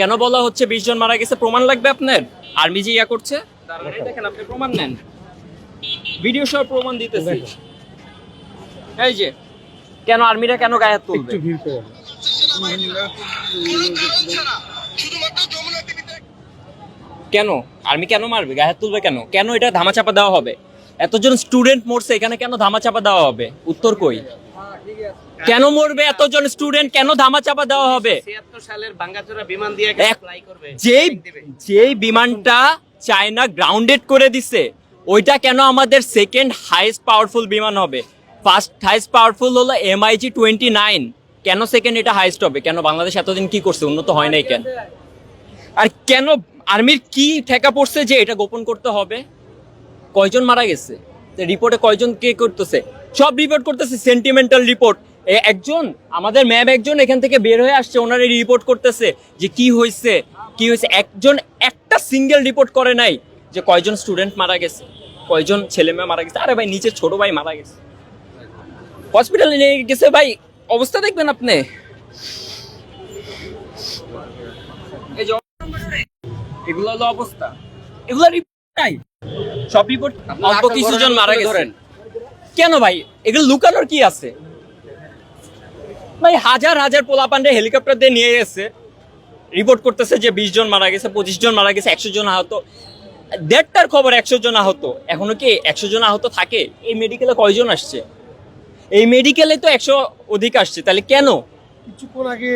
কেন বলা হচ্ছে বিশ জন মারা গেছে? প্রমাণ লাগবে আপনার? আর্মি যে ইয়া করছে? দেখেন আপনি প্রমাণ নেন। ভিডিও সহ প্রমাণ দিতেছি। এই যে কেন আর্মিরা কেন গায়ে হাত তুলবে? কেন? আর্মি কেন মারবে? গায়ে হাত তুলবে কেন? কেন এটা ধামাচাপা দেওয়া হবে? এতজন স্টুডেন্ট মরছে এখানে কেন ধামাচাপা দেওয়া হবে? উত্তর কই? কেন মরবে? এতজন স্টুডেন্ট কেন ধামাচাপা দেওয়া হবে? সালের ভাঙ্গাচোরা বিমান দিয়ে করবে। যেই যেই বিমানটা চায়না গ্রাউন্ডেড করে দিছে ওইটা কেন আমাদের সেকেন্ড হাইস্ট পাওয়ারফুল বিমান হবে? ফার্স্ট হাইস্ট পাওয়ারফুল হলো এমআইজি টোয়েন্টি নাইন কেন সেকেন্ড এটা হাইস্ট হবে? কেন বাংলাদেশ এতদিন কি করছে? উন্নত হয় নাই কেন? আর কেন আর্মির কি ঠেকা পড়ছে যে এটা গোপন করতে হবে? কয়জন মারা গেছে? রিপোর্টে কয়জন কে করতেছে? সব রিপোর্ট করতেছে সেন্টিমেন্টাল রিপোর্ট একজন আমাদের ম্যাম একজন এখান থেকে বের হয়ে আসছে ওনারা রিপোর্ট করতেছে যে কি হয়েছে কি হয়েছে। একজন একটা সিঙ্গেল রিপোর্ট করে নাই যে কয়জন স্টুডেন্ট মারা গেছে কয়জন ছেলে মেয়ে মারা গেছে। আরে ভাই নিচের ছোট ভাই মারা গেছে। হসপিটালে নিয়ে গেছে ভাই অবস্থা দেখবেন আপনি। এগুলো হলো অবস্থা। এগুলো রিপোর্ট নাই। সব রিপোর্ট অল্প মারা কেন ভাই? এগুলো লুকানোর কি আছে? ভাই হাজার হাজার পোলাপান্ডে হেলিকপ্টার দিয়ে নিয়ে গেছে। রিপোর্ট করতেছে যে বিশ জন মারা গেছে, পঁচিশ জন মারা গেছে, একশো জন আহত। দেড়টার খবর একশো জন আহত। এখনও কি একশো জন আহত থাকে? এই মেডিকেলে কয়জন আসছে? এই মেডিকেলে তো একশো অধিক আসছে, তাহলে কেন? কিছুক্ষণ আগে